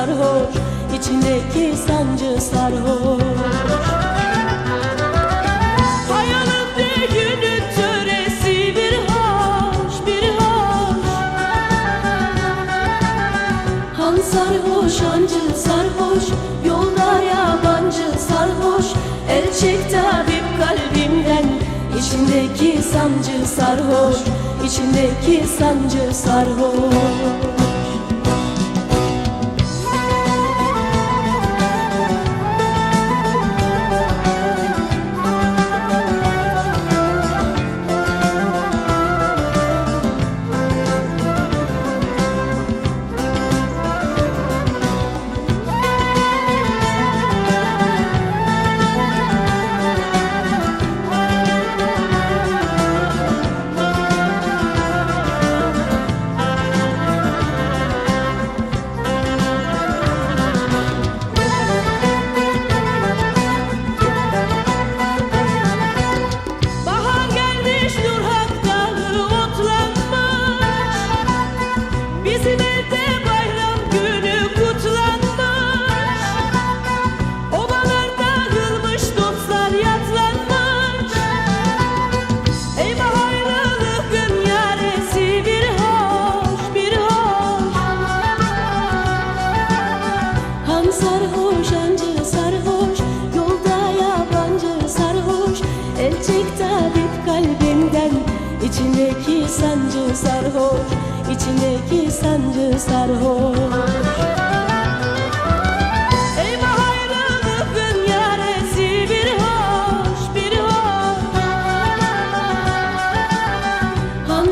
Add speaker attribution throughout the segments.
Speaker 1: sarhoş içindeki sancı sarhoş. Düğünün töresi bir hoş bir hoş. Han sarhoş hancı sarhoş Yolda yabancı sarhoş. El çek tabip kalbimden İçimdeki sancı sarhoş içindeki sancı sarhoş içindeki sancı sarhoş.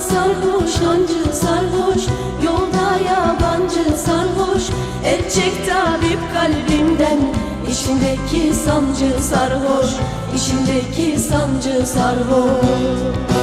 Speaker 1: Sarhoş hancı sarhoş Yolda yabancı sarhoş. El çek tabip kalbimden İçindeki sancı sarhoş içindeki sancı sarhoş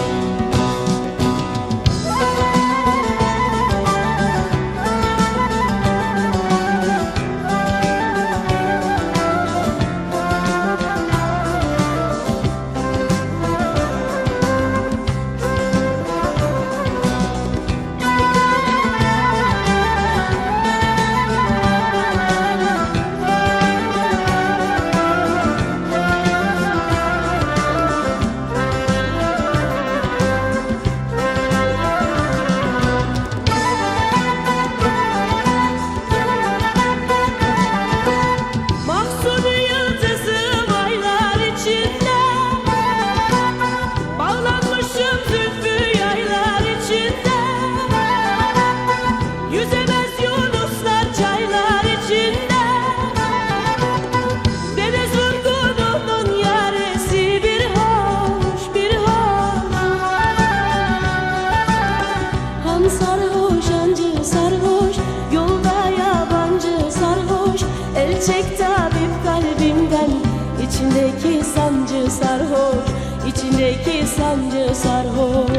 Speaker 1: sancı sarhoş içindeki sancı sarhoş.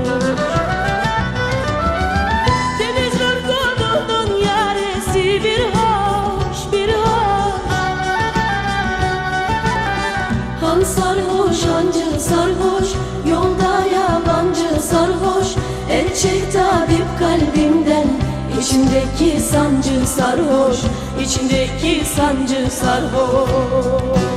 Speaker 1: Deniz vurgununun yaresi bir hoş bir hoş. Han sarhoş hancı sarhoş Yolda yabancı sarhoş. El çek kalbimden İçimdeki sancı sarhoş içindeki sancı sarhoş